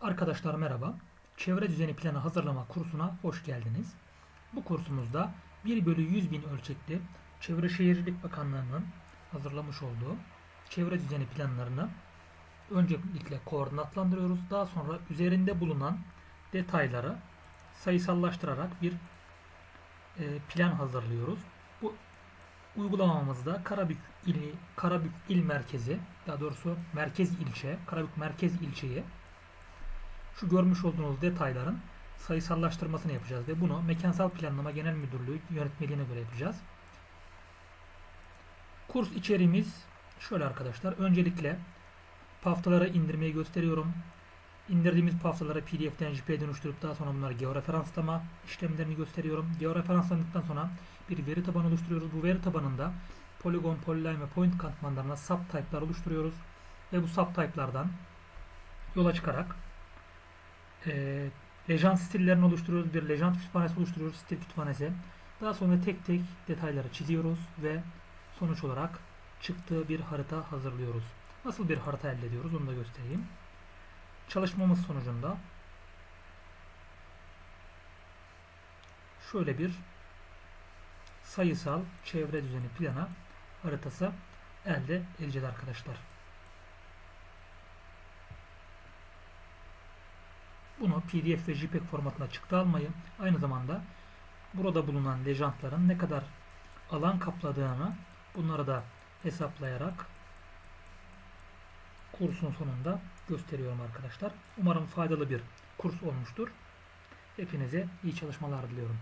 Arkadaşlar merhaba. Çevre düzeni planı hazırlama kursuna hoş geldiniz. Bu kursumuzda 1 bölü 100 bin ölçekli Çevre Şehircilik Bakanlığı'nın hazırlamış olduğu çevre düzeni planlarını öncelikle koordinatlandırıyoruz. Daha sonra üzerinde bulunan detayları sayısallaştırarak bir e, plan hazırlıyoruz. Bu uygulamamızda Karabük ili Karabük il merkezi, daha doğrusu merkez ilçe, Karabük merkez ilçeyi şu görmüş olduğunuz detayların sayısallaştırmasını yapacağız ve bunu Mekansal Planlama Genel Müdürlüğü yönetmeliğine göre yapacağız. Kurs içeriğimiz şöyle arkadaşlar. Öncelikle paftaları indirmeyi gösteriyorum. İndirdiğimiz paftaları PDF'den JPEG'e dönüştürüp daha sonra bunları georeferanslama işlemlerini gösteriyorum. Georeferansladıktan sonra bir veri tabanı oluşturuyoruz. Bu veri tabanında polygon, polyline ve point katmanlarına subtype'lar oluşturuyoruz. Ve bu subtype'lardan yola çıkarak e, lejant stillerini oluşturuyoruz. Bir lejant kütüphanesi oluşturuyoruz. Stil kütüphanesi. Daha sonra tek tek detayları çiziyoruz ve sonuç olarak çıktığı bir harita hazırlıyoruz. Nasıl bir harita elde ediyoruz onu da göstereyim. Çalışmamız sonucunda şöyle bir sayısal çevre düzeni plana haritası elde edeceğiz arkadaşlar. Bunu PDF ve JPEG formatına çıktı almayı aynı zamanda burada bulunan lejantların ne kadar alan kapladığını bunları da hesaplayarak kursun sonunda gösteriyorum arkadaşlar. Umarım faydalı bir kurs olmuştur. Hepinize iyi çalışmalar diliyorum.